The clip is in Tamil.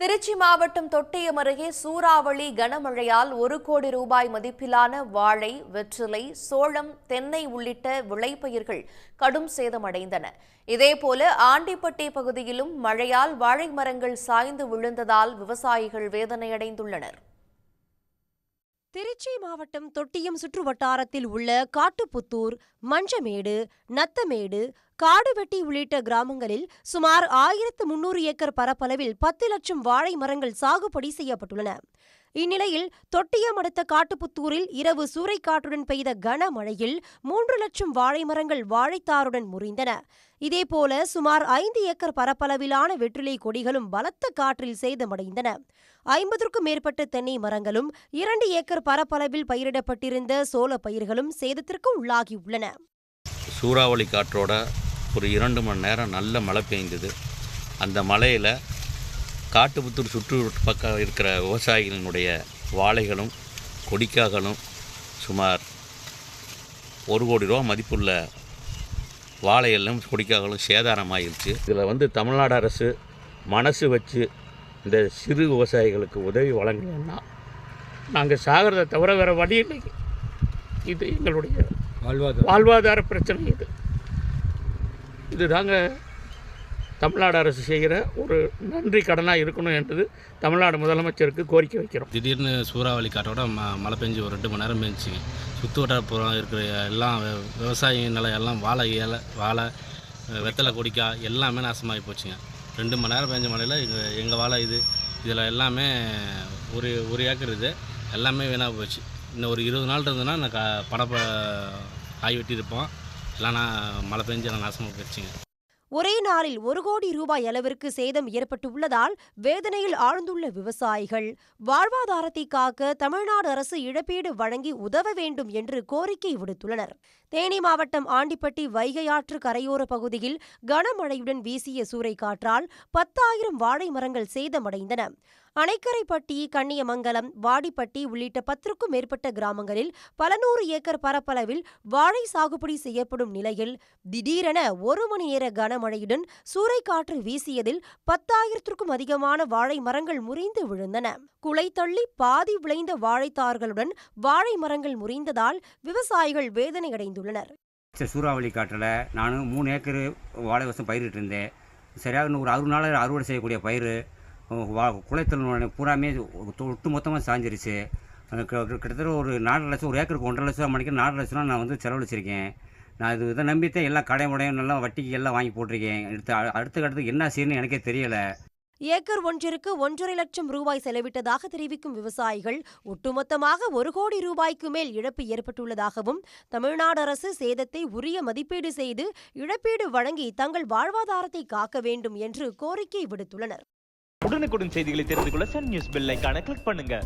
திருச்சி மாவட்டம் தொட்டியம் அருகே சூறாவளி கனமழையால் ஒரு கோடி ரூபாய் மதிப்பிலான வாழை வெற்றிலை சோளம் தென்னை உள்ளிட்ட விளைபயிர்கள் கடும் சேதமடைந்தன. இதேபோல ஆண்டிப்பட்டி பகுதியிலும் மழையால் வாழை மரங்கள் சாய்ந்து விழுந்ததால் விவசாயிகள் வேதனையடைந்துள்ளனர். திருச்சி மாவட்டம் தொட்டியம் சுற்று வட்டாரத்தில் உள்ள காட்டுப்புத்தூர் மஞ்சமேடு நத்தமேடு காடுவெட்டி உள்ளிட்ட கிராமங்களில் சுமார் ஆயிரத்து முன்னூறு ஏக்கர் பரப்பளவில் பத்து லட்சம் வாழை மரங்கள் சாகுபடி செய்யப்பட்டுள்ளன. இந்நிலையில் தொட்டியம் அடுத்த காட்டுப்புத்தூரில் இரவு சூறைக்காற்றுடன் பெய்த கனமழையில் மூன்று லட்சம் வாழை மரங்கள் வாழைத்தாருடன் முறிந்தன. இதேபோல சுமார் ஐந்து ஏக்கர் பரப்பளவிலான வெற்றிலை கொடிகளும் பலத்த காற்றில் சேதமடைந்தன. ஐம்பதற்கும் மேற்பட்ட தென்னை மரங்களும் இரண்டு ஏக்கர் பரப்பளவில் பயிரிடப்பட்டிருந்த சோள பயிர்களும் சேதத்திற்கு உள்ளாகியுள்ளன. சூறாவளி காற்றோட ஒரு இரண்டு மணி நேரம் நல்ல மழை பெய்ந்தது. அந்த மழையில் காட்டுப்புத்தூர் சுற்று பக்கம் இருக்கிற விவசாயிகளினுடைய வாழைகளும் கொடிக்காகளும் சுமார் ஒரு கோடி ரூபா மதிப்புள்ள வாழைகளும் கொடிக்காகளும் சேதாரமாயிருச்சு. இதில் வந்து தமிழ்நாடு அரசு மனசு வச்சு இந்த சிறு விவசாயிகளுக்கு உதவி வழங்கலைன்னா நாங்கள் சாகிறத தவிர வேறு வழி இல்லை. இது எங்களுடைய வாழ்வாதாரம். வாழ்வாதார பிரச்சனை இது. இது தாங்க தமிழ்நாடு அரசு செய்கிற ஒரு நன்றி கடனாக இருக்கணும் என்றது தமிழ்நாடு முதலமைச்சருக்கு கோரிக்கை வைக்கிறோம். திடீர்னு சூறாவளி காட்டோட ம மழை பெஞ்சு ஒரு ரெண்டு மணி நேரம் பெஞ்சு. சுற்று வட்டாரப்புறம் இருக்கிற எல்லாம் விவசாய நிலம் எல்லாம் வாழை இலை வாழை வெத்தலை கொடிக்கா எல்லாமே நாசமாகி போச்சுங்க. ரெண்டு மணி நேரம் பெஞ்ச மழையில் எங்கள் எங்கள் வாழை இது இதில் எல்லாமே ஒரு ஒரு ஏக்கர் இது எல்லாமே வீணாக போச்சு. இன்னும் ஒரு இருபது நாள் இருந்ததுன்னா நான் க படப்ப காய் வெட்டி இல்லைனா மழை பெஞ்சு எல்லாம் நாசமாக போயிடுச்சுங்க. ஒரே நாளில் ஒரு கோடி ரூபாய் அளவிற்கு சேதம் ஏற்பட்டுள்ளதால் வேதனையில் ஆழ்ந்துள்ள விவசாயிகள் வாழ்வாதாரத்தை காக்க தமிழ்நாடு அரசு இழப்பீடு வழங்கி உதவ வேண்டும் என்று கோரிக்கை விடுத்துள்ளனர். தேனி மாவட்டம் ஆண்டிப்பட்டி வைகை ஆற்று கரையோர பகுதியில் கனமழையுடன் வீசிய சூறைக்காற்றால் பத்தாயிரம் வாழை மரங்கள் சேதமடைந்தன. அணைக்கரைப்பட்டி கண்ணியமங்கலம் வாடிப்பட்டி உள்ளிட்ட பத்திற்கும் மேற்பட்ட கிராமங்களில் பல நூறு ஏக்கர் பரப்பளவில் வாழை சாகுபடி செய்யப்படும் நிலையில் திடீரென ஒரு மணி நேர கனமழையுடன் சூறைக்காற்று வீசியதில் பத்தாயிரத்திற்கும் அதிகமான வாழை மரங்கள் முறிந்து விழுந்தன. குலை தள்ளி பாதி விளைந்த வாழைத்தார்களுடன் வாழை மரங்கள் முறிந்ததால் விவசாயிகள் வேதனையடைந்துள்ளனர். தெரிவித்துள்ளனர் சூறாவளி காற்றில் நான் மூணு ஏக்கர் வாழை வருஷம் பயிரிட்டு இருந்தேன் சரியாக இன்னும் ஒரு அறுபது நாள் அறுவடை செய்யக்கூடிய பயிர் வா பூராமே ஒட்டு மொத்தமாக சாஞ்சிருச்சு. கிட்டத்தட்ட ஒரு நாலு லட்சம் ஒரு ஏக்கருக்கு ஒன்றரை லட்சம் மணிக்கு நாலரை லட்சம் நான் வந்து செலவழிச்சிருக்கேன். நான் இது இதை நம்பித்தான் எல்லாம் கடை முடையும் நல்லா வட்டிக்கு எல்லாம் வாங்கி போட்டிருக்கேன். அடுத்து அடுத்த கட்டத்துக்கு என்ன செய்யணும்னு எனக்கே தெரியலை. ஏக்கர் ஒன்றிற்கு ஒன்றரை லட்சம் ரூபாய் செலவிட்டதாக தெரிவிக்கும் விவசாயிகள் ஒட்டுமொத்தமாக ஒரு கோடி ரூபாய்க்கு மேல் இழப்பு ஏற்பட்டுள்ளதாகவும் தமிழ்நாடு அரசு சேதத்தை உரிய மதிப்பீடு செய்து இழப்பீடு வழங்கி தங்கள் வாழ்வாதாரத்தை காக்க வேண்டும் என்று கோரிக்கை விடுத்துள்ளனர். உடனுக்குடன் செய்திகளை தெரிந்து கொள்ள சன் நியூஸ் பெல் கிளிக் பண்ணுங்க.